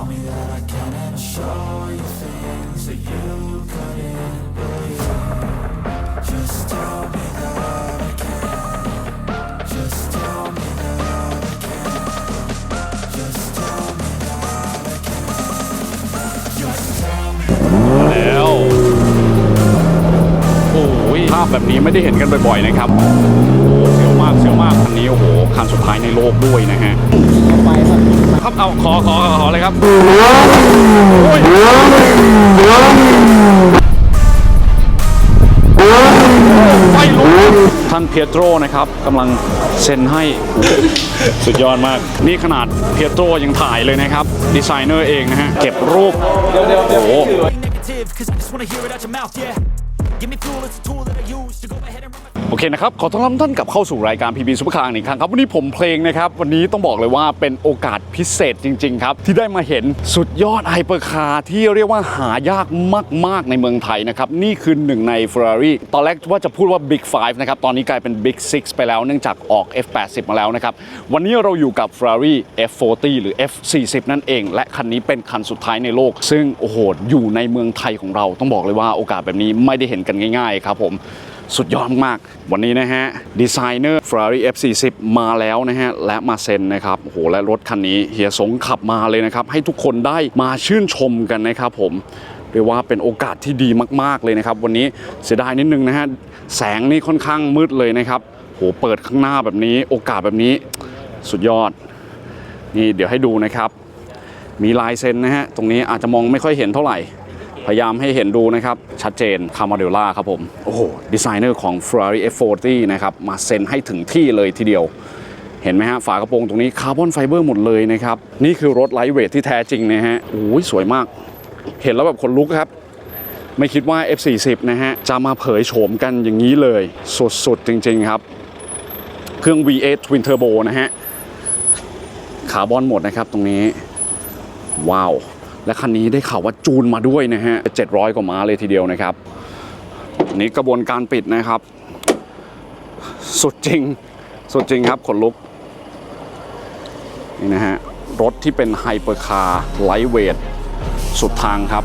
tell me that I can and I'll show you things that you couldn't believe Just tell me that I can Just tell me that I can Just tell me that I can Just tell me แล้ว โอ้ยภาพแบบนี้ไม่ได้เห็นกันบ่อยๆนะครับโอ้เสียว มากเสียวมากคันนี้โอ้โหคันสุดท้ายในโลกด้วยนะฮะครับเอาขอขอขอเลยครับไฟลุกท่านเปียโตรนะครับกำลังเซ็นให้สุดยอดมาก นี่ขนาดเปียโตรยังถ่ายเลยนะครับ ดีไซเนอร์เองนะฮะ เก็บรูป โอ้โห Give me fuel, it's a tool that I use To go ahead and run my โอ เคนะครับ ขอต้อนรับท่านกลับเข้าสู่รายการ PB ซุปเปอร์คาร์อีกครั้งครับ วันนี้ผมเพลงนะครับ วันนี้ต้องบอกเลยว่าเป็นโอกาสพิเศษจริง ๆ ครับ ที่ได้มาเห็นสุดยอดไฮเปอร์คาร์ที่เรียกว่าหายากมาก ๆ ในเมืองไทยนะครับ นี่คือหนึ่งใน Ferrari ตอนแรกว่าจะพูดว่า Big 5 นะครับ ตอนนี้กลายเป็น Big 6 ไปแล้วเนื่องจากออก F80 มาแล้วนะครับ วันนี้เราอยู่กับ Ferrari F40 หรือ F40 นั่นเอง และคันนี้เป็นคันสุดท้ายในโลก ซึ่งโอ้โหอยู่ในเมืองไทยของเราต้องบอกเลยว่าโอกาสแบบนี้ไม่ได้เห็นกันง่าย ๆ ครับผม สุดยอดมาก วันนี้นะฮะดีไซเนอร์ Ferrari F40 มาแล้วนะฮะ และมาเซ็นนะครับโอ้โหและรถคันนี้เฮียสงขับมาเลยนะครับ ให้ทุกคนได้มาชื่นชมกันนะครับผมเรียกว่าเป็นโอกาสที่ดีมาก ๆ เลยนะครับ วันนี้เสียดายนิดนึงนะฮะ แสงนี่ค่อนข้างมืดเลยนะครับโหเปิดข้างหน้าแบบนี้ โอกาสแบบนี้สุดยอด นี่เดี๋ยวให้ดูนะครับ มีลายเซ็นนะฮะ ตรงนี้อาจจะมองไม่ค่อยเห็นเท่าไหร่ พยายามให้เห็นดูนะครับ ชัดเจนคาร์มาเดล่าครับผม โอ้โห ดีไซเนอร์ของ Ferrari F40 นะครับ มาเซ็นให้ถึงที่เลยทีเดียว เห็นไหมฮะ ฝากระโปรงตรงนี้คาร์บอนไฟเบอร์หมดเลยนะครับ นี่คือรถไลท์เวทที่แท้จริงนะฮะโอ้ยสวยมาก เห็นแล้วแบบขนลุกครับไม่คิดว่า F40 นะฮะ จะมาเผยโฉมกันอย่างนี้เลย สุดๆ จริงๆ ครับ เครื่อง V8 Twin Turbo นะฮะ คาร์บอนหมดนะครับตรงนี้ ว้าว และคันนี้ได้ข่าวว่าจูนมาด้วยนะฮะ700 กว่าม้าเลยทีเดียวนะครับ นี้กระบวนการปิดนะครับ สุดจริง สุดจริงครับขนลุก นี่นะฮะ รถที่เป็นไฮเปอร์คาร์ไลท์เวทสุดทางครับ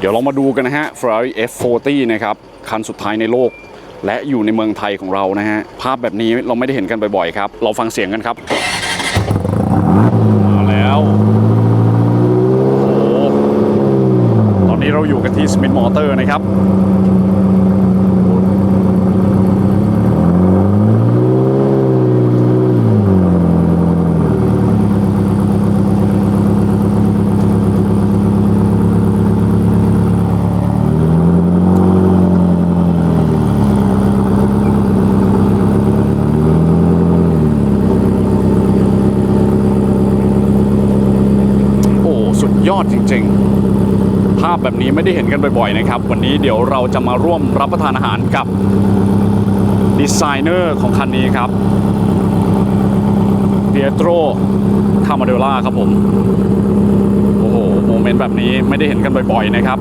เดี๋ยวเรามาดูกันนะฮะ Ferrari F40 นะครับ คันสุดท้ายในโลก และอยู่ในเมืองไทยของเรานะฮะ ภาพแบบนี้เราไม่ได้เห็นกันบ่อยๆครับ เราฟังเสียงกันครับ มาแล้วโอ้โหตอนนี้เราอยู่กันที่ Smith Motor นะครับ โอ้สุดยอดจริงๆ ภา พแบบนี้ไม่ได้เห็นกันบ่อยๆนะครับ วันนี้เดี๋ยวเราจะมาร่วมรับประทานอาหารกับดีไซเนอร์ของคันนี้ครับเปียโตรคามาเดล่าครับผม โอ้โห โมเมนต์แบบนี้ไม่ได้เห็นกันบ่อยๆนะครับ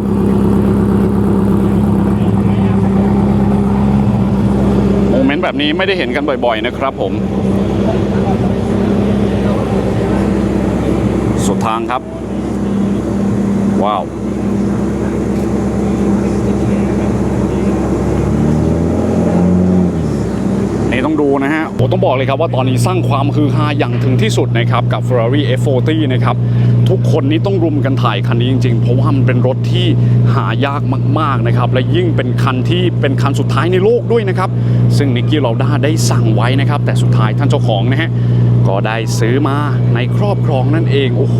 โมเมนต์แบบนี้ไม่ได้เห็นกันบ่อยๆนะครับผมสุดทางครับ ว้าว นี่ต้อง ดูนะฮะโอ้ต้องบอกเลยครับว่าตอนนี้สร้างความฮือฮาอย่างถึงที่สุดนะครับกับ Ferrari F40 นะครับทุกคนนี้ต้องรุมกันถ่ายคันนี้จริงๆ เพราะว่ามันเป็นรถที่หายากมากๆนะครับและยิ่งเป็นคันที่เป็นคันสุดท้ายในโลกด้วยนะครับซึ่งนิกกี้เราด้าได้สั่งไว้นะครับแต่สุดท้ายท่านเจ้าของนะฮะก็ได้ซื้อมาในครอบครองนั่นเองโอ้โห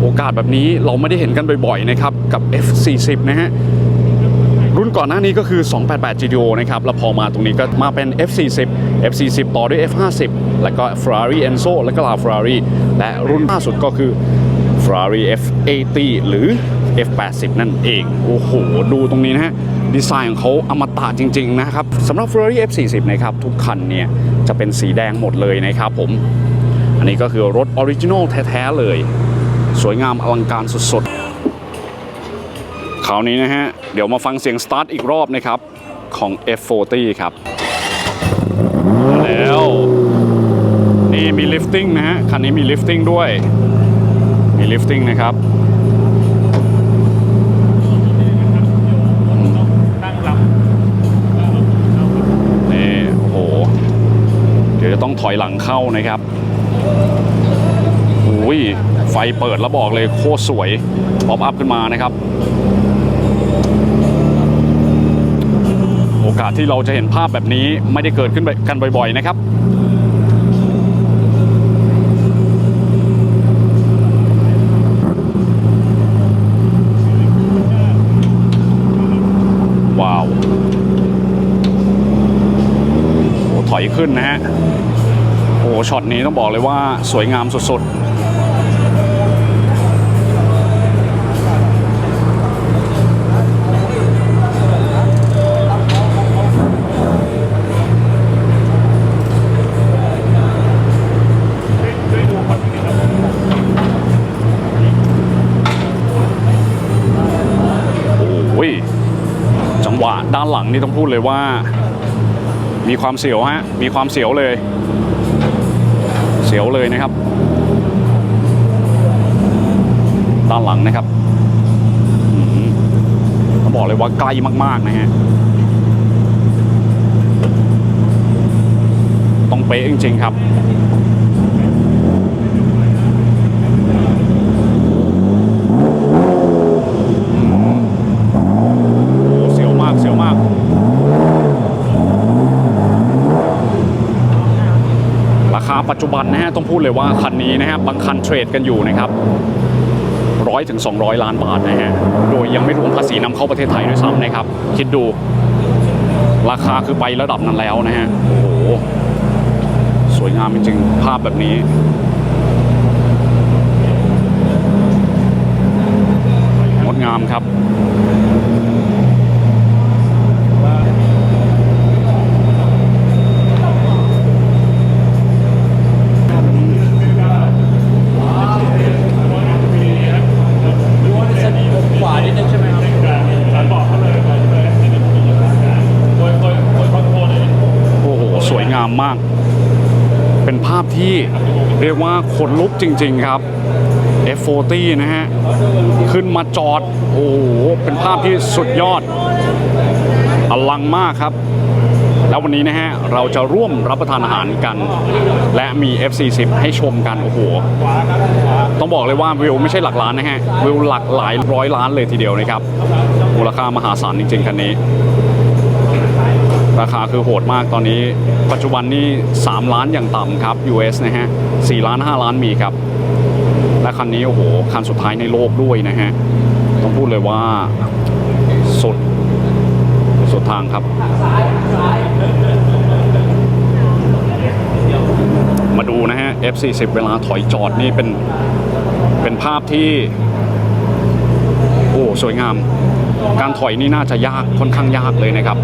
โอกาสแบบนี้เราไม่ได้เห็นกันบ่อยๆนะครับกับ F40 นะฮะ ก่อนหน้านี้ก็คือ 288 GTO นะครับแล้วพอมาตรงนี้ก็มาเป็น F40 F40 ต่อด้วย F50 แล้วก็ Ferrari Enzo แล้วก็ลา Ferrari และรุ่นล่าสุดก็คือ Ferrari F80 หรือ F80 นั่นเอง โอ้โห ดูตรงนี้นะฮะ ดีไซน์ของเขาอมตะจริง ๆ นะครับสำหรับ Ferrari F40 นะครับ ทุกคันเนี่ย จะเป็นสีแดงหมดเลยนะครับผม อันนี้ก็คือรถออริจินอลแท้ ๆ เลย สวยงามอลังการสุด ๆ ราวนี้นะฮะ เดี๋ยวมาฟังเสียงสตาร์ทอีกรอบนะครับ ของ F40 ครับ แล้ว นี่มีลิฟติ้งนะฮะ คันนี้มีลิฟติ้งด้วย มีลิฟติ้งนะครับนี่โอ้โหเดี๋ยวจะต้องถอยหลังเข้านะครับอุ้ยไฟเปิดแล้วบอกเลยโคตรสวยป๊อปอัพขึ้นมานะครับ อกาสที่เราจะเห็นภาพแบบนี้ไม่ได้เกิดขึ้นกันบ่อยๆนะครับว้าวโอ้ถอยขึ้นนะฮะ โอ้ช็อตนี้ต้องบอกเลยว่าสวยงามสุดๆ นี่ต้องพูดเลยว่า มีความเสียวฮะ มีความเสียวเลย เสียวเลยนะครับ ด้านหลังนะครับต้องบอกเลยว่าใกล้มาก ๆ นะฮะ ต้องเป๊ะจริง ๆ ครับ โอ้เสียวมาก เสียวมาก ราคา ปัจจุบันนะฮะต้องพูดเลยว่าคันนี้นะฮะบางคันเทรดกันอยู่นะครับร้อยถึง 200 ล้านบาทนะฮะ โดยยังไม่รวมภาษีนำเข้าประเทศไทยด้วยซ้ำนะครับ คิดดูราคาคือไประดับนั้นแล้วนะฮะ โอ้โห สวยงามจริงๆ ภาพแบบนี้ งดงามครับ ขวานิดนึงใช่ไหมครับ โอ้โห สวยงามมาก เป็นภาพที่เรียกว่าข นลุกจริง ๆครับ F40 นะฮะ ขึ้นมาจอด โอ้โห เป็นภาพที่สุดยอด อลังมากครับ แล้ววันนี้นะฮะ เราจะร่วมรับประทานอาหารกัน และมี F40 ให้ชมกัน โอ้โห ต้องบอกเลยว่าวิวไม่ใช่หลักล้านนะฮะ วิวหลักหลายร้อยล้านเลยทีเดียวนะครับ มูลค่ามหาศาลจริง ๆ คันนี้ ราคาคือโหดมากตอนนี้ ปัจจุบันนี่3ล้านอย่างต่ำครับ US นะฮะ4ล้าน 5 ล้านมีครับ และคันนี้โอ้โห คันสุดท้ายในโลกด้วยนะฮะ ต้องพูดเลยว่าสุดสุดทางครับ มาดูนะฮะ F40 เวลาถอยจอดนี่เป็น เป็นภาพที่ โอ้ สวยงาม การถอยนี่น่าจะยากค่อนข้างยากเลยนะครับ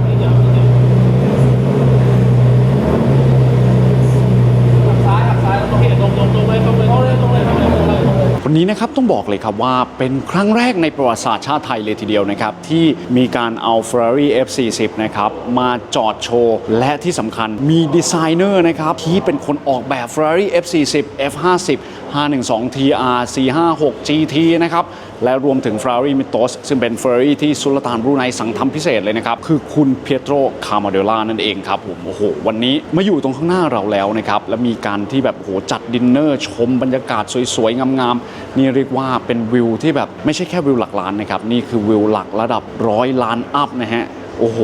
วันนี้นะครับต้องบอกเลยครับว่าเป็นครั้งแรกในประวัติศาสตร์ชาติไทยเลยทีเดียวนะครับ ที่มีการเอา Ferrari F40 นะครับ มาจอดโชว์ และที่สำคัญมีดีไซเนอร์นะครับ ที่เป็นคนออกแบบ Ferrari F40 F50 512 TR 456 GT นะครับ และรวมถึง Ferrari Mitos ซึ่งเป็น Ferrari ที่สุลต่านบรูไนสั่งทำพิเศษเลยนะครับ คือคุณเปียโตรคาร์มาเดล่านั่นเองครับผมโอ้โห วันนี้มาอยู่ตรงข้างหน้าเราแล้วนะครับ และมีการที่แบบโอ้โหจัดดินเนอร์ชมบรรยากาศสวยๆ งามๆ นี่เรียกว่าเป็นวิวที่แบบไม่ใช่แค่วิวหลักล้านนะครับ นี่คือวิวหลักระดับร้อยล้านอัพนะฮะโอ้โห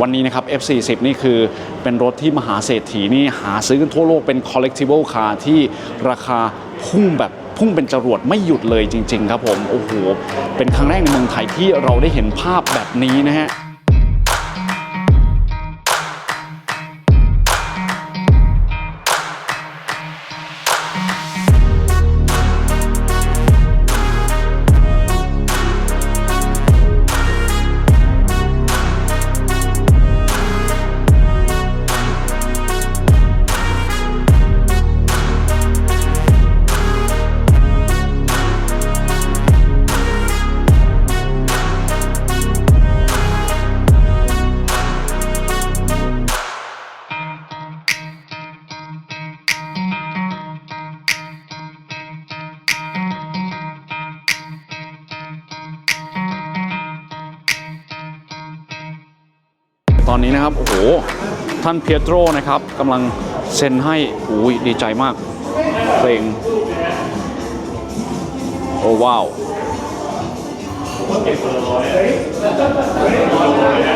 วันนี้นะครับ F40 นี่คือเป็นรถที่มหาเศรษฐีนี่หาซื้อกันทั่วโลกเป็น collectible car ที่ราคาพุ่งแบบ พุ่งเป็นจรวดไม่หยุดเลยจริง ๆ ครับผม โอ้โห เป็นครั้งแรกในเมืองไทยที่เราได้เห็นภาพแบบนี้นะฮะ ท่านเปียโตรนะครับกำลังเซ็นให้อุ้ยดีใจมาก เพลง โอ้ว้าว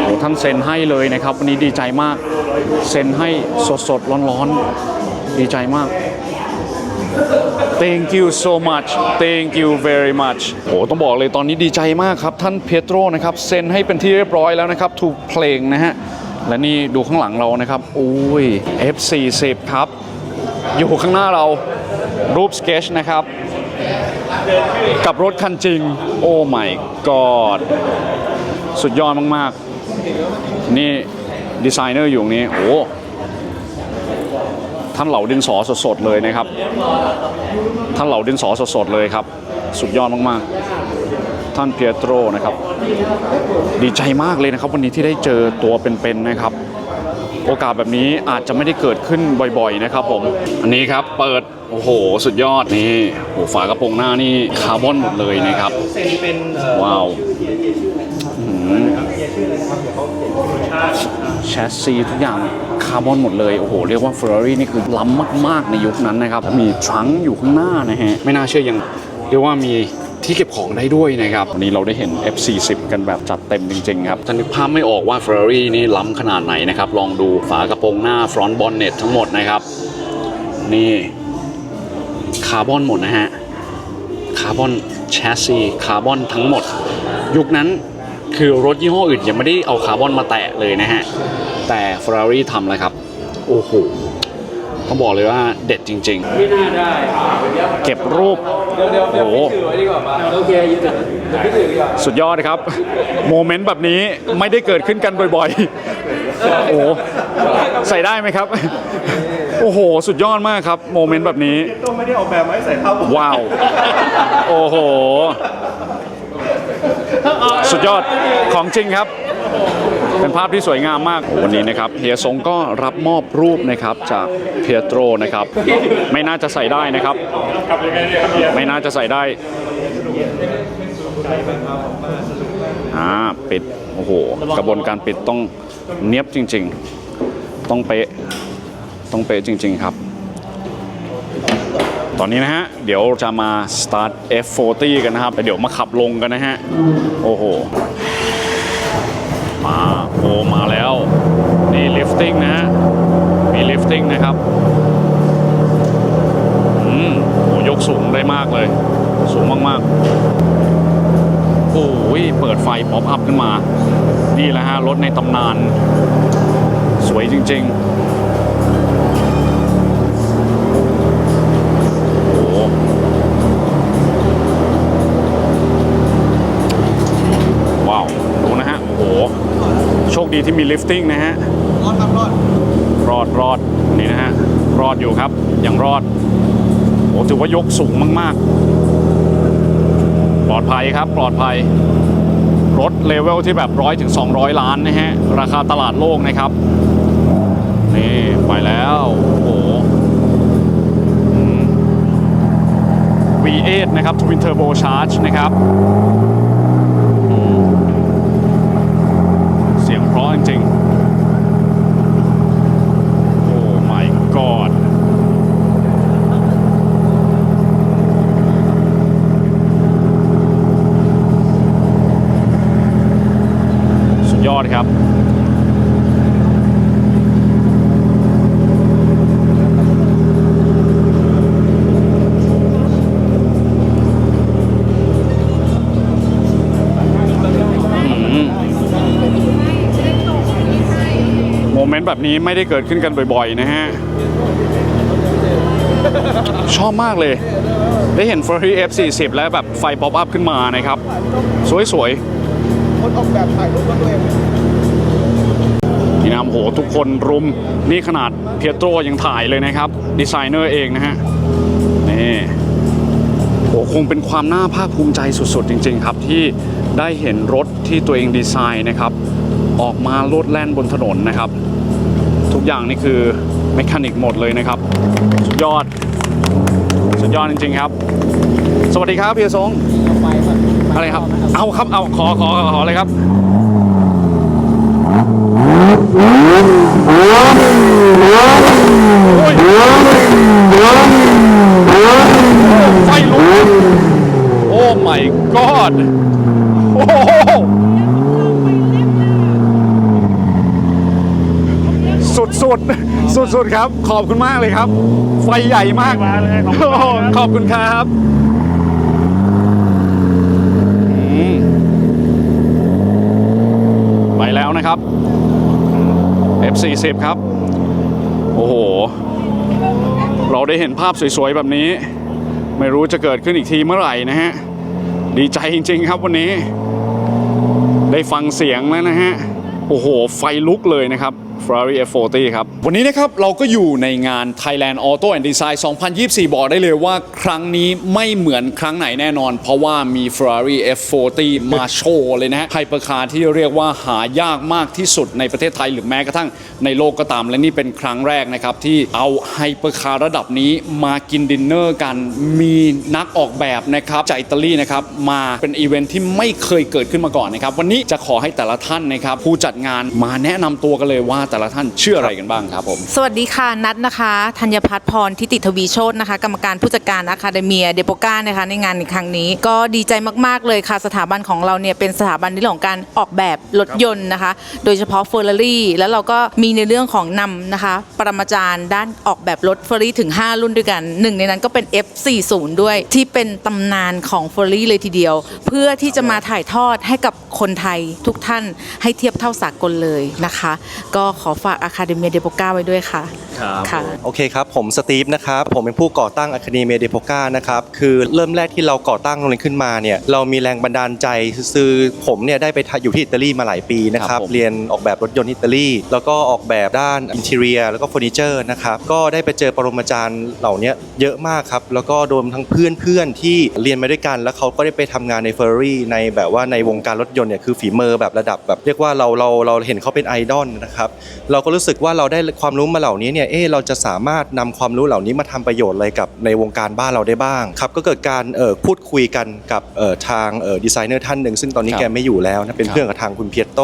โอ้ท่านเซ็นให้เลยนะครับ วันนี้ดีใจมาก เซ็นให้สดๆร้อนๆดีใจมาก Thank you so much Thank you very much โอ้ต้องบอกเลยตอนนี้ดีใจมากครับ ท่านเ e โตรนะครับ เซ็นให้เป็นที่เรียบร้อยแล้วนะครับ ถูกเพลงนะฮะ และนี่ดูข้างหลังเรานะครับอุ้ย F40 ครับ อยู่ข้างหน้าเรารูปสเกจนะครับ กับรถคันจริง โอ้ my god สุดยอดมาก ๆ นี่ ดีไซเนอร์อยู่นี้ โอ้ ท่านเหล่าดินสอสด ๆ เลยนะครับ ท่านเหล่าดินสอสด ๆ เลยครับ สุดยอดมาก ๆ ท่านเปียโตรนะครับดีใจมากเลยนะครับ วันนี้ที่ได้เจอตัวเป็นๆนะครับ โอกาสแบบนี้อาจจะไม่ได้เกิดขึ้นบ่อยๆนะครับผมอันนี้ครับเปิดโอ้โห สุดยอดนี่โอ้โหฝากระโปรงหน้านี่คาร์บอนหมดเลยนะครับเซนเป็นเอ่อว้าวแชสซีทุกอย่างคาร์บอนหมดเลย โอ้โห เรียกว่า Ferrari นี่คือล้ำมาก ๆ ในยุคนั้นนะครับ มีทรังอยู่ข้างหน้านะฮะ ไม่น่าเชื่อยัง เรียกว่ามี ที่เก็บของได้ด้วยนะครับวันนี้เราได้เห็น F40 กันแบบจัดเต็มจริงๆครับถ้านึกภาพไม่ออกว่า Ferrari นี่ล้ำขนาดไหนนะครับ ลองดูฝากระโปรงหน้า front bonnet ทั้งหมดนะครับ นี่คาร์บอนหมดนะฮะคาร์บอนแชสซีคาร์บอนทั้งหมด ยุคนั้นคือรถยี่ห้ออื่นยังไม่ได้เอาคาร์บอนมาแตะเลยนะฮะ แต่ Ferrari ทำแล้วครับ โอ้โห ต้องบอกเลยว่าเด็ดจริงไม่น่าได้ๆเก็บรูป เดี๋ยวเดี๋ยวเดี๋ยวโอ้โห พี่ถือไว้ดีกว่าป่ะโอเคยืนเดี๋ยวเดี๋ยวพี่ถือดีกว่าสุดยอดครับ โมเมนต์แบบนี้ไม่ได้เกิดขึ้นกันบ่อยๆ โอ้โหใส่ได้ไหมครับ โอ้โห สุดยอดมากครับ โมเมนต์แบบนี้ก็ไม่ได้ออกแบบมาให้ใส่ผ้าผมว้าว โอ้โห สุดยอดของจริงครับ เป็นภาพที่สวยงามมาก วันนี้นะครับเฮียสงก็รับมอบรูปนะครับจากเปียโตรนะครับ ไม่น่าจะใส่ได้นะครับ ไม่น่าจะใส่ได้อ่าปิด โอ้โห กระบวนการปิดต้องเนียบจริง ๆ ต้องเป๊ะ ต้องเป๊ะจริง ๆ ครับ ตอนนี้นะฮะ เดี๋ยวจะมา start F40 กันนะครับ เดี๋ยวมาขับลงกันนะฮะ โอ้โห มา มาแล้ว นี่ลิฟติ้งนะฮะ มีลิฟติ้งนะครับอืมโอ้ยกสูงได้มากเลย สูงมากๆโอ้ยเปิดไฟป๊อปอัพขึ้นมา นี่แหละฮะ รถในตำนาน สวยจริง ๆ ดีที่มีลิฟติ้งนะฮะรอดครับรอดรอดรอดนี่นะฮะรอดอยู่ครับยังรอดโอ้ถือว่ายกสูงมาก ๆ ปลอดภัยครับปลอดภัย รถเลเวลที่แบบร้อยถึง200 ล้านนะฮะ ราคาตลาดโลกนะครับ นี่ไปแล้วโอ้โห V8 นะครับ Twin Turbo Charge นะครับอืม เพราะจริงโอ้ my god สุดยอดครับ มนต์แบบนี้ไม่ได้เกิดขึ้นกันบ่อยๆนะฮะ ชอบมากเลย ได้เห็น Ferrari F40 แล้วแบบไฟป๊อปอัพขึ้นมานะครับ สวยๆคนออกแบบถ่ายรูปตัวเองพี่น้ำโหทุกคนรุม นี่ขนาดเพียโตรยังถ่ายเลยนะครับ ดีไซเนอร์เองนะฮะ นี่โหคงเป็นความน่าภาคภูมิใจสุดๆ จริง ๆ ครับ ที่ได้เห็นรถที่ตัวเองดีไซน์นะครับ ออกมาโลดแล่นบนถนนนะครับ อย่างนี่คือเมคานิกหมดเลยนะครับ สุดยอด สุดยอดจริงๆครับ สวัสดีครับพี่สงไปครับอะไรครับ เอาครับ เอาขอขอขอขอเลยครับไฟลุกโอ้ my god โอ้โห สุดสุดสุดสุดๆครับ ขอบคุณมากเลยครับ ไฟใหญ่มากมาเลยขอบคุณครับอืมไปแล้วนะครับ F40 ครับ โอ้โห เราได้เห็นภาพสวยๆ แบบนี้ ไม่รู้จะเกิดขึ้นอีกทีเมื่อไหร่นะฮะ ดีใจจริงๆครับวันนี้ ได้ฟังเสียงแล้วนะฮะ โอ้โห ไฟลุกเลยนะครับ Ferrari F40 ครับ วันนี้นะครับเราก็อยู่ในงาน Thailand Auto and Design 2024 บอกได้เลยว่าครั้งนี้ไม่เหมือนครั้งไหนแน่นอน เพราะว่ามี Ferrari F40 มาโชว์เลยนะฮะไฮเปอร์คาร์ที่เรียกว่าหายากมากที่สุดในประเทศไทยหรือแม้กระทั่งในโลกก็ตาม และนี่เป็นครั้งแรกนะครับที่เอาไฮเปอร์คาร์ระดับนี้มากินดินเนอร์กัน มีนักออกแบบนะครับจากอิตาลีนะครับมาเป็นอีเวนท์ที่ไม่เคยเกิดขึ้นมาก่อนนะครับวันนี้จะขอให้แต่ละท่านนะครับผู้จัดงานมาแนะนำตัวกันเลยว่าแต่ละท่านเชื่ออะไรกันบ้างครับผม สวัสดีค่ะนัทนะคะธัญพัฒน์พรทิติทวีโชตนะคะ กรรมการผู้จัดการอะคาเดเมียเดโปก้านะคะในงานในครั้งนี้ ก็ดีใจมากๆเลยค่ะ สถาบันของเราเนี่ยเป็นสถาบันในเรื่องของการออกแบบรถยนต์นะคะ โดยเฉพาะเฟอร์รารี่แล้วเราก็มีในเรื่องของนำนะคะ ปรมาจารย์ด้านออกแบบรถเฟอร์รี่ถึง 5 รุ่นด้วยกันหนึ่งในนั้นก็เป็น F40 ด้วยที่เป็นตำนานของเฟอร์รี่เลยทีเดียว เพื่อที่จะมาถ่ายทอดให้กับคนไทยทุกท่านให้เทียบเท่าสากลเลยนะคะ ก็ขอฝากอะคาเดเมียเดโปก้าไว้ด้วยค่ะครับค่ะโอเคครับ ผมสตีฟนะครับ ผมเป็นผู้ก่อตั้ง Academia de p o c a นะครับ คือเริ่มแรกที่เราก่อตั้งโรงเรียนขึ้นมาเนี่ย เรามีแรงบันดาลใจคือผมเนี่ยได้ไปทำอยู่ที่อิตาลีมาหลายปีนะคครัรับบผมเรียนออกแบบรถยนต์อิตาลี แล้วก็ออกแบบด้านอินเทเรีย แล้วก็เฟอร์นิเจอร์นะครับ ก็ได้ไปเจอปรมาจารย์เหล่านี้เยอะมากครับ แล้วก็รวมทั้งเพื่อนเพื่อนๆที่เรียนมาด้วยกัน แล้วเขาก็ได้ไปทำงานในเฟอร์รี่ในแบบว่าในวงการรถยนต์เนี่ยคือฝีมือแบบระดับแบบเรียกว่าเราเราเราเห็นเขาเป็นไอดอลนะครับ เราก็รู้สึกว่าเราได้ความรู้มาเหล่านี้เนี่ยเออเราจะสามารถนำความรู้เหล่านี้มาทำประโยชน์อะไรกับในวงการบ้านเราได้บ้างครับก็เกิดการเอ่อพูดคุยกันกับเอ่อทางเอ่อดีไซเนอร์ท่านหนึ่งซึ่งตอนนี้ครับแกไม่อยู่แล้วนะเป็นครับเพื่อนกับทางคุณเพียโต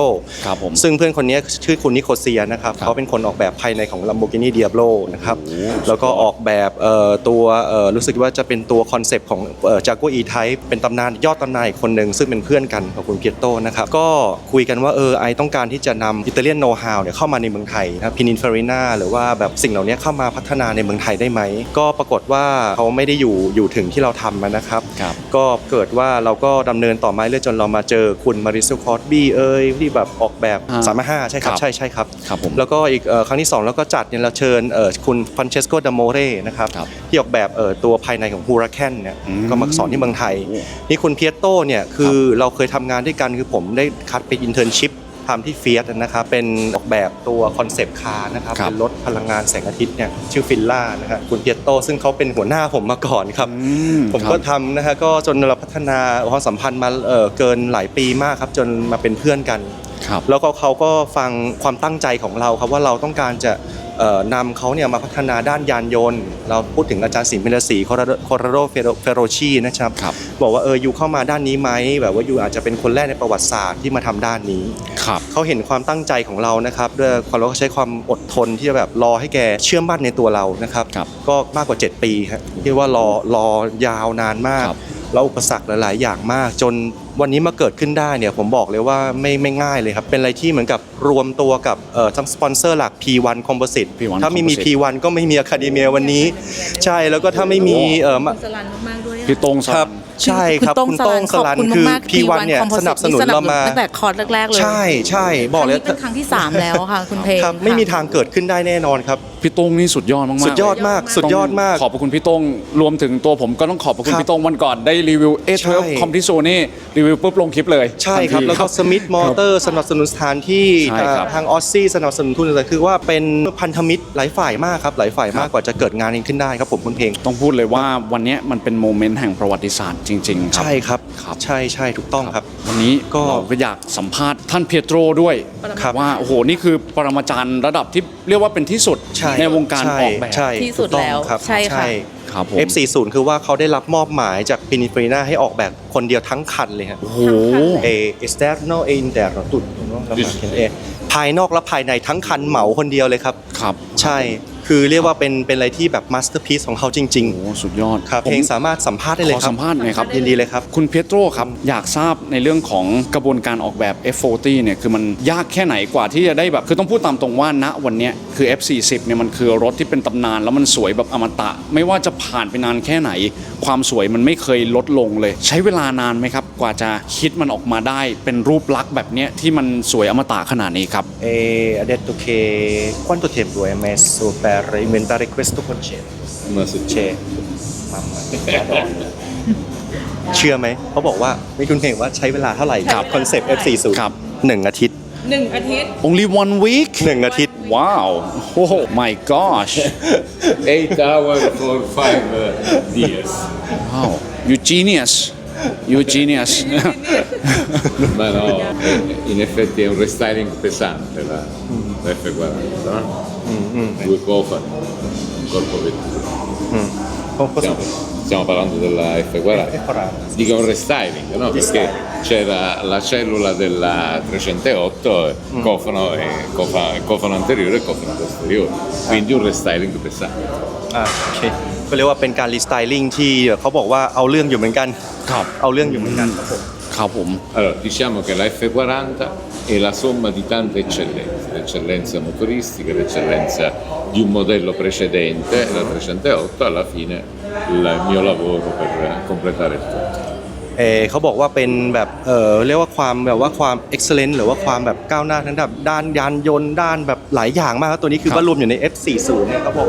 ครับผมซึ่งเพื่อนคนนี้ชื่อคุณนิโคเซียนะครับครับเขาเป็นคนออกแบบภายในของ Lamborghini Diablo นะครับโอ้แล้วก็ออกแบบเอ่อตัวเอ่อรู้สึกว่าจะเป็นตัวคอนเซปต์ของจากัวอีไทป์เป็นตำนานยอดตำนานอีกคนหนึ่งซึ่งเป็นเพื่อนกันกับคุณเพียโตนะครับก็คุยกันว่าเออไอต้องการที่จะนำอิตาเลียนโน้ตฮาวเนี่ยเข้ามาในเมืองไทยนะครับพินินเฟริน่าหรือว่าแบบสิ่งเหล่านี้เข้ามาพัฒนาในเมืองไทยได้ไหม ก็ปรากฏว่าเขาไม่ได้อยู่อยู่ถึงที่เราทำอะนะครับ ครับ ก็เกิดว่าเราก็ดำเนินต่อมาเรื่อยจนเรามาเจอคุณมาริโซคอร์ดบี้เอ้ยที่แบบออกแบบอ่าสามห้าใช่ครับครับใช่ใช่ครับ ครับผม แล้วก็อีกเอ่อครั้งที่ 2 แล้วก็จัดเนี่ยเราเชิญเอ่อคุณฟันเชสโกดามเรนะครับครับที่ออกแบบเอ่อตัวภายในของฮูราแคนเนี่ยอืมก็มาสอนที่เมืองไทย โอ้นี่คุณเพียโตเนี่ยคือเราเคยทำงานด้วยกันคือผมได้คัดไปอินเทอร์นชิพ ทำที่เฟียสนะครับเป็นออกแบบตัวคอนเซปต์คาร์นะครับครับ เป็นรถพลังงานแสงอาทิตย์เนี่ยชื่อฟิลล่านะครับคุณเพียโตซึ่งเขาเป็นหัวหน้าผมมาก่อนครับ อืมผมครัก็บทำนะฮะก็จนเราพัฒนาความสัมพันธ์มาเอ่อเกินหลายปีมากครับ จนมาเป็นเพื่อนกันครับ แล้วก็เขาก็ฟังความตั้งใจของเราครับว่าเราต้องการจะเอ่อนำเขาเนี่ยมาพัฒนาด้านยานยนต์ เราพูดถึงอาจารย์สินพิรศรีโคราโรเฟโรชีนะครับครับบอกว่าเอออยู่เข้ามาด้านนี้ไหมแบบว่าอยู่อาจจะเป็นคนแรกในประวัติศาสตร์ที่มาทำด้านนี้ครับเขาเห็นความตั้งใจของเรานะครับด้วยความเราก็ใช้ความอดทนที่จะแบบรอให้แกเชื่อมั่นในตัวเรานะครับครับก็มากกว่า 7 ปีครับที่ว่ารอรอยาวนานมากครับแล้วอุปสรรคหลาย ๆ อย่างมากจน วันนี้มาเกิดขึ้นได้เนี่ยผมบอกเลยว่าไม่ไม่ง่ายเลยครับ เป็นอะไรที่เหมือนกับรวมตัวกับเอ่อทั้งสปอนเซอร์หลัก P1 Composite P1 ถ้าไม่มี Composite P1 ก็ไม่มีอะคาเดเมียวันนี้ ใช่แล้วก็ถ้าไม่มีเอ่อมาคุณสลันมากๆด้วยอะ พี่โตงสครัรับน ใช่ครับคุณโต้งสลันขอบคุณคือมากๆ P1 เนี่ย Composite สนับสนุนเรามา ตั้งแต่คอร์สแรกๆเลยใช่ใช่บอกเลยครั้งนี้เป็นครั้งที่3แล้วค่ะ คุณเพลงครับไม่มีทางเกิดขึ้นได้แน่นอนครับ พี่โต้งนี่สุดยอดมากๆสุดยอดมากเลสุดยอดมากต้องขอบพระคุณพี่โต้งรวมถึงตัวผมก็ต้องขอบพระคุณครับพี่โต้งวันก่อนได้รีวิวเอใช่เทคอมพิโซนี่รีวิวปุ๊บลงคลิปเลยใช่ครับ ทันที แล้วก็สมิธมอเตอร์สนับสนุนสถานที่ใช่ครับ ทางออสซี่สนับสนุนทุนต่างๆคือว่าเป็นพันธมิตรหลายฝ่ายมากครับหลายฝ่ายมากกว่าจะเกิดงานนี้ขึ้นได้ครับผมคุณเพลง ต้องพูดเลยว่าวันเนี้ยมันเป็นโมเมนต์แห่งประวัติศาสตร์จริง ๆ ครับ ใช่ครับ ครับ ใช่ใช่ถูกต้องครับ วันนี้ก็ เราก็อยากสัมภาษณ์ท่านเปียโตรด้วยครับ ว่าโอ้โหนี่คือปรมาจารย์ระดับที่เรียกว่าเป็นที่สุดใช่ในวงการใช่ออกแบบใช่ที่สุดถูกต้องแล้วครับใช่ค่ะ ครับผม F40 คือว่าเขาได้รับมอบหมายจากพินิฟรีนาให้ออกแบบคนเดียวทั้งคันเลยฮะ โอ้โห e esterno e interno tutto no? La macchina. E ภายนอกและภายในทั้งคันเหมาคนเดียวเลยครับ ครับ ใช่ คือเรียกว่าเป็นเป็นอะไรที่แบบมาสเตอร์พีซของเขาจริงโอ้สุดยอดๆครับผมเพลงสามารถสัมภาษณ์ได้เลยขอครับสัมภาษณ์หน่อยครับ ยินดีเลยครับ คุณเปียโตรครับ อยากทราบในเรื่องของกระบวนการออกแบบ F40 เนี่ยคือมันยากแค่ไหนกว่าที่จะได้แบบ คือต้องพูดตามตรงว่าณวันเนี้ยคือ F40 เนี่ยมันคือรถที่เป็นตำนานแล้วมันสวยแบบอมตะ ไม่ว่าจะผ่านไปนานแค่ไหน ความสวยมันไม่เคยลดลงเลย ใช้เวลานานไหมครับ กว่าจะคิดมันออกมาได้เป็นรูปลักษณ์แบบเนี้ยที่มันสวยอมตะขนาดนี้ครับ E ha detto che quanto tempo hai messo per inventare questo concetto? Una settimana. C'è mamma mia, Madonna. เชื่อไหมเขาบอกว่าไม่คุณเพลงว่าใช้เวลาเท่าไหร่กับคอนเซปต์ F40 ครับ หนึ่งอาทิตย์ หนึ่งอาทิตย์ only one week หนึ่งอาทิตย์ Wow. Oh my gosh. Eight hours for five uh, years. Wow. You genius. You genius. Ma no, uh, in effetti è un restyling pesante la, la F40, no? Mm-hmm. Due cofani, un corpo vettura. Mm. Siamo, stiamo parlando della F40. Dico un restyling, no? Perché c'era la cellula della 308, eh, cofano, e cofa- cofano anteriore e cofano posteriore. Quindi un restyling pesante. อ่าโอเคก็เรียกว่าเป็นการรีสไตลิ่งที่เขาบอกว่าเอาเรื่องอยู่เหมือนกัน ครับ เอาเรื่องอยู่เหมือนกันครับผม ครับผม Allora, diciamo che la F40 è la somma di tante eccellenze, l'eccellenza motoristica, l'eccellenza di un modello precedente, la 308, alla fine il mio lavoro per completare tutto. เออเขาบอกว่าเป็นแบบเออเรียกว่าความแบบว่าความเอ็กซ์เลนต์หรือว่าความแบบก้าวหน้าทั้งแบบด้านยานยนต์ด้านแบบหลายอย่างมากครับตัวนี้คือครับว่ารวมอยู่ใน F40 เนี่ยเขาบอก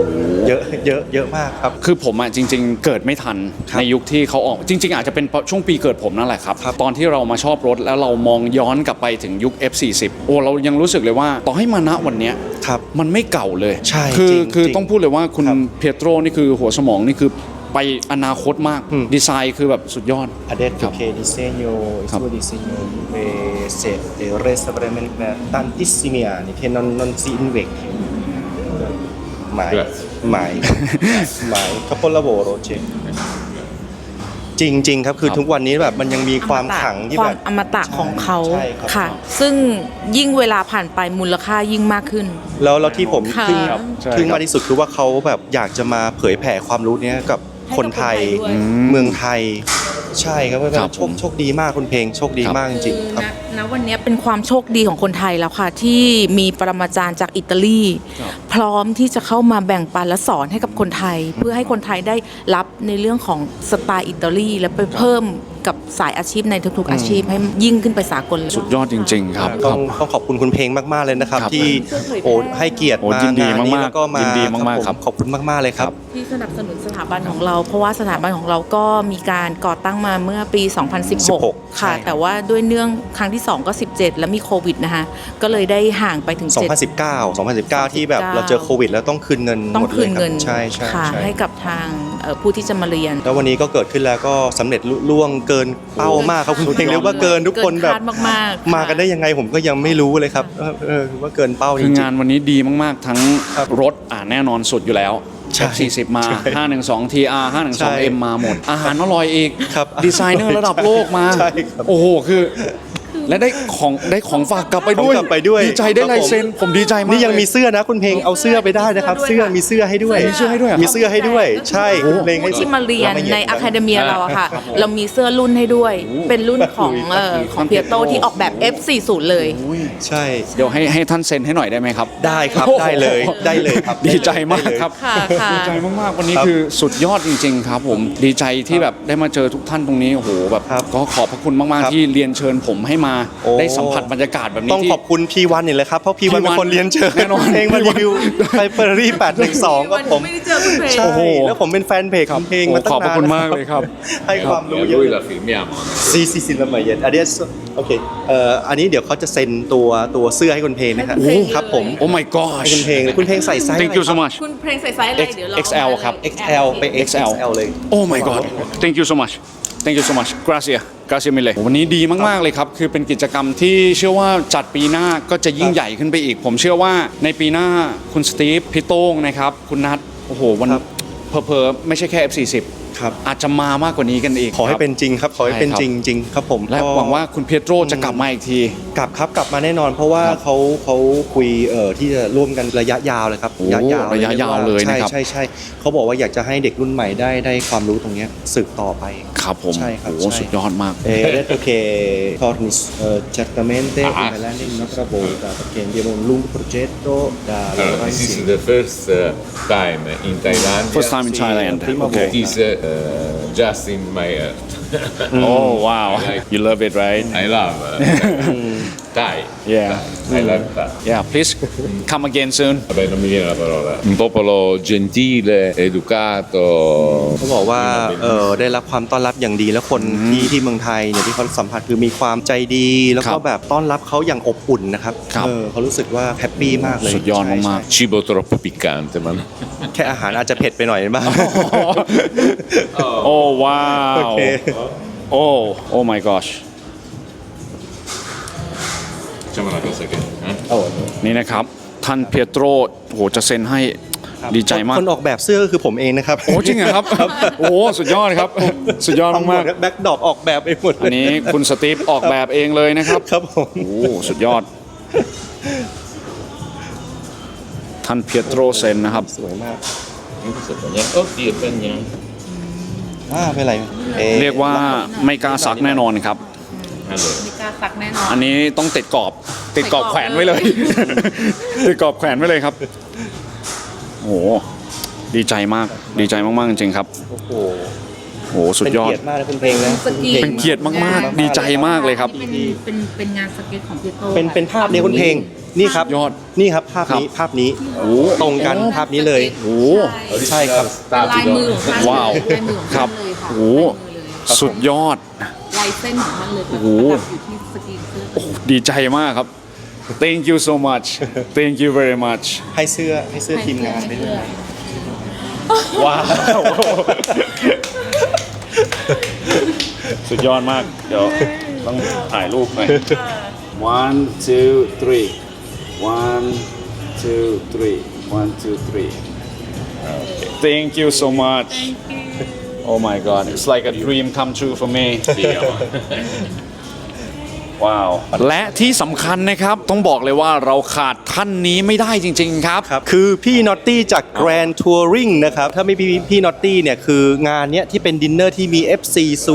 เยอะเยอะเยอะมากครับ คือผมอะจริง ๆ เกิดไม่ทันครับในยุคที่เขาออกจริง ๆ อาจจะเป็นช่วงปีเกิดผมนั่นแหละครับ ครับ ตอนที่เรามาชอบรถแล้วเรามองย้อนกลับไปถึงยุค F40 โอ้เรายังรู้สึกเลยว่าต่อให้มาณวันเนี้ย ครับ มันไม่เก่าเลย ใช่คือจริงคือจริงต้องพูดเลยว่าคุณครับเปียโตรนี่คือหัวสมองนี่คือ ไปอนาคตมากอืมดีไซน์คือแบบสุดยอด Adesso Cap- che disegno, il Cap- suo disegno eh, se eh, resta veramente per tantissimi anni, che non, non si invecchia. Mai, Grazie. mai, mai. Capolavoro, cioè. จริงๆครับคือครับทุกวันนี้แบบมันยังมีความขลังที่ควาแบมบ อมตะของเขาใช่ครับ ค่ะ ซึ่งยิ่งเวลาผ่านไปมูลค่ายิ่งมากขึ้น แล้วแล้วที่ผมค่ะ ทึ่งครับใช่ทึ่งครับมากที่สุดคือว่าเขาแบบอยากจะมาเผยแผ่ความรู้เนี้ยกับ คนไทยให้กับคนไทยด้วยเมืองไทย ใช่ครับครับโชผคม โชคดีมากคุณเพลงโชคดีครับมากจริงๆครับ ณณวันนี้เป็นความโชคดีของคนไทยแล้วค่ะ ที่มีปรมาจารย์จากอิตาลีพร้อมที่จะเข้ามาแบ่งปันและสอนให้กับคนไทย เพื่อให้คนไทยได้รับในเรื่องของสไตล์อิตาลี และไปเพิ่ม กับสายอาชีพในทุกๆอาชีพให้ยิ่งขึ้นไปสากลเลย สุดยอดจริง ๆ ครับคต้อรังบต้องขอบคุณคุณเพลงมากๆเลยนะครับ ครับที่โอ้ให้เกียรติโอ้มายินดีงานนี้มากๆแล้วก็มายินดีมากๆผครับขอบคุณมากๆเลยครับ ที่สนับสนุนสถาบันของเรา เพราะว่าสถาบันของเราก็มีการก่อตั้งมาเมื่อปี 2016 ค่ะ ใช่ แต่ว่าด้วยเนื่องครั้งที่ 2 ก็ 17 แล้วมีโควิดนะคะก็เลยได้ห่างไปถึง 7 2019 2019 ที่แบบเราเจอโควิด แล้วต้องคืนเงินต้องหมดลคืยนรับเงินใช่ใช่ค่ะใช่ ให้กับทางเอ่อ ผู้ที่จะมาเรียน แล้ววันนี้ก็เกิดขึ้นแล้วก็สำเร็จลุล่วงเกินเป้ามากครับคุณเพลงเรียกว่าเกินทุกคนแบบเกินคาดมากๆมากันได้ยังไงผมก็ยังไม่รู้เลยครับเออเออว่าเกินเป้าจคืริองงานวันนี้ดีมากๆ ทั้งครับรถอ่าแน่นอนสุดอยู่แล้วใช่ F40 มาใช่512 TR ใช่ 512M มาหมด อาหารอร่อยอีกครับดีไซเนอร์ระดับโลกมาใช่ครับโอ้โห คือ และได้ของได้ของฝากกลับไปด้วยของกลับไปด้วย ดีใจได้ครับลายเซ็นผมดีใจมากนี่ยังมีเลเสื้อนะคุณเพลงเอาเสื้อไปได้นะครับ เสื้เสื้ออด้วยมีเสื้อให้ด้วย มีเสื้อให้ด้วยเหรอมีเสื้อให้ด้วย ใช่คุณเพลงให้ที่มาเรียนรละอีในดอะคาเดเมียเราอะค่ะ เรามีเสื้อรุ่นให้ด้วย เป็นรุ่นของเอ่อของเพียโตที่ออกแบบ F40 เลย ใช่ เดี๋ยวให้ให้ท่านเซ็นให้หน่อยได้ไหมครับ ได้ครับโอ้โหได้เลยได้เลยครับดีใจมากได้เลยครับค่ะค่ะ ดีใจมากๆวันนี้ครับคือสุดยอดจริง ๆ ครับผมดีใจที่แบบได้มาเจอทุกท่านตรงนี้โอ้โหแบบครับก็ขอบพระคุณมากครับ ๆที่เรียนเชิญผมให้มาโอ้ ได้สัมผัสบรรยากาศแบบนี้ต้องที่ ขอบคุณพีวันนี่แหละครับ เพราะพีวัน P1 เป็นคนเรียนเชิญแน่นอนเพลงมารีวิวไฟเฟอร์รี่812ก็ผมไม่ได้เจอคุณเพลง ใช่โอ้โห แล้วผมเป็นแฟนเพจของเพลงโอ้มาตั้งขอบพระนานคุณมากเลยครับ ให้ความรู้ E a เยอะ lui la firmiamo. ซีซีซิลมาเย็นอันนี้โอเคเอ่ออันนี้เดี๋ยวเขาจะเซ็นตัวตัวเสื้อให้คุณเพลงนะครับให้คุณเพลงครับผมโอ้ my ให้ gosh คุณเพลงเลยคุณเพลงใส่ไซส์ thank you so much คุณเพลงใส่ไซส์อะไรเดี๋ยวเรา XL ครับ XL ไป XL เลย Oh my god thank you so much thank you so much gracias gracias mille วันนี้ดีมาก ๆ เลยครับ คือเป็นกิจกรรมที่เชื่อว่าจัดปีหน้าก็จะยิ่งใหญ่ขึ้นไปอีก ผมเชื่อว่าในปีหน้าคุณสตีฟพี่โต้งนะครับ คุณนัทโอ้โหวันครับเพอเพอๆไม่ใช่แค่ F40 ครับอาจจะมามากกว่านี้กันอีกขอให้ครับเป็นจริงครับขอให้เป็นใช่ครับจริงจริงครับผมและก็หวังว่าคุณเพโตรจะกลับมาอีกที กลับครับกลับมาแน่นอน เพราะว่าครับเขาเขาคุยเอ่อที่จะร่วมกันระยะยาวเลยครับโอ้ระยะยาวระยะยาวเลยนะครับใช่ใช่ใช่เขาบอกว่าอยากจะให้เด็กรุ่นใหม่ได้ได้ความรู้ตรงเนี้ยสืบต่อไปครับผมใช่ครับโอ้ใช่สุดยอดมาก E detto che Tornis eh, certamente Ah. come l'anno in un'altra volta perché abbiamo un lungo progetto da Allora, lavorare this is insieme. the first uh, time in Thailand. First time in Sì, Thailand prima okay It is uh, just in my heart. Oh wow Like- you love it right I love uh, Thai. Yeah. Thai. I love Thai. yeah please come again soon Vabbè, non mi viene la parola. Un popolo gentile, educato. เขาบอกว่าเออได้รับความต้อนรับอย่างดีแล้วคนที่ที่เมืองไทยเนี่ยที่เขาสัมผัสคือมีความใจดี แล้วครัก็บแบบต้อนรับเขาอย่างอบอุ่นนะครับครับ เออเขารู้สึกว่าแฮปปี้มากเลยสุดยอดใช่มาก Cibo troppo piccante, ma แค่อาหารอาจจะเผ็ดไปหน่อยบ้างโอ้ว้าว โอเค โอ้ โอ้ my gosh facciamo una cosa che... eh? นี่นะครับ ท่านเปียโตรโหจะเซ็นให้ดีใจมาก คนออกแบบเสื้อก็คือผมเองนะครับโอ้จริงเหรอครับ โอ้สุดยอดครับ สุดยอดทำหมมาดกแบ็คดรอปออกแบบไปหมดๆอันนี้คุณสตีฟออกแบบเองเลยนะครับ ครับผมโอ้สุดยอด ท่านเปียโตรเซ็นนะครับ สวยมาก Questo è bagnato. Oddio, è bagnato. อ่าไม่เป็นไรอ๊ะเรียกว่าไม่กล้าซักแน่นอนครับ Allora, ไม่กล้าซักแน่นอน อันนี้ต้องติดกรอบติดกรอบแขวนไว้เลย ติดกรอบแขวนไว้เลยครับโอ้โหดีใจมากดีใจมากๆจริงๆครับโอ้โหโอ้โหสุดเป็นยอด เกียรติมากนะคุณเพลงนะสกีเป็นเกียรติมากๆ ดีใจมากเลยครับเป็นเป็นเป็นงานสเก็ตของพี่โตเป็นเป็นภาพนี้คุณเพลงนี่ครับยอดนี่ครับภาพนี้ครับภาพนี้โอ้ตรงกันภาพนี้เลย โอ้ใช่ครับลายมือของท่านว้าว ลายมือของครัท่าบนเลยค่ะโอ้ลายมือเลย สุดยอด ลายเส้นของท่านเลยโอ้โหประดับอยู่ที่สกรีนเสื้อโอ้ดีใจมากครับ thank you so much thank you very much ให้เสื้อให้เสื้อทีมงานไปด้วยว้าว สุดยอดมาก เดี๋ยวต้องถ่ายรูปหน่อย one two three one two three one two three thank you so much oh my god it's like a dream come true for me ว้าว และที่สำคัญนะครับต้องบอกเลยว่าเราขาดท่านนี้ไม่ได้จริง ๆ ครับ ครับคือพี่นอตตี้จาก Grand Touring นะครับ ถ้าไม่มีพี่นอตตี้เนี่ย คืองานเนี้ยที่เป็นดินเนอร์ที่มี F40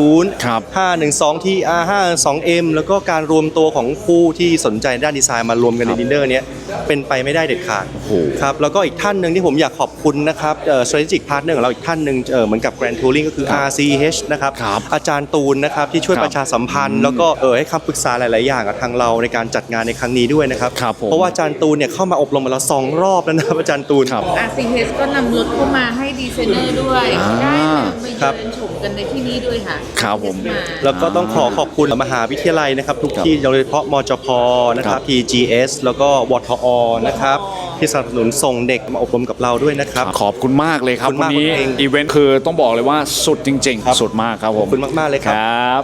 ครับ 512 TR 512M แล้วก็การรวมตัวของผู้ที่สนใจด้านดีไซน์มารวมกันในดินเนอร์เนี้ยเป็นไปไม่ได้เด็ดขาดโหครับ แล้วก็อีกท่านหนึ่งที่ผมอยากขอบคุณนะครับเอ่อ strategic partner ของเราอีกท่านหนึ่งเอ่อเหมือนกับ Grand Touring ก็คือ RCH นะครับ ครับอาจารย์ตูนนะครับที่ช่วยครับประชาสัมพันธ์ แล้วก็เออให้คำปรึกษาหลาย ๆ อย่างกับทางเราในการจัดงานในครั้งนี้ด้วยนะครับ ครับผม เพราะว่าอาจารย์ตูนเนี่ยเข้ามาอบรมมาแล้วสองรอบแล้วนะครับอาจารย์ตูน ครับ RCH ก็นำรถเข้ามาให้ดีไซเนอร์ด้วย อ่า ได้มาครับเยือนชมกันในที่นี้ด้วยค่ะครับผมมาแล้วก็ต้องขอขอบคุณมหาวิทยาลัยนะครับ ทุกครับที่โดยเฉพาะมจพนะคครัรับบ TGS แล้วก็วทอนะครับ ที่สนับสนุนส่งเด็กมาอบรมกับเราด้วยนะครับ ขอบคุณมากเลยครับขอบคุณวันมากนี้คุณเองอีเวนต์คือต้องบอกเลยว่าสุดจริง ครับ ๆ สุดมากครับผมขอบคุณมาก ๆ เลยครับครับ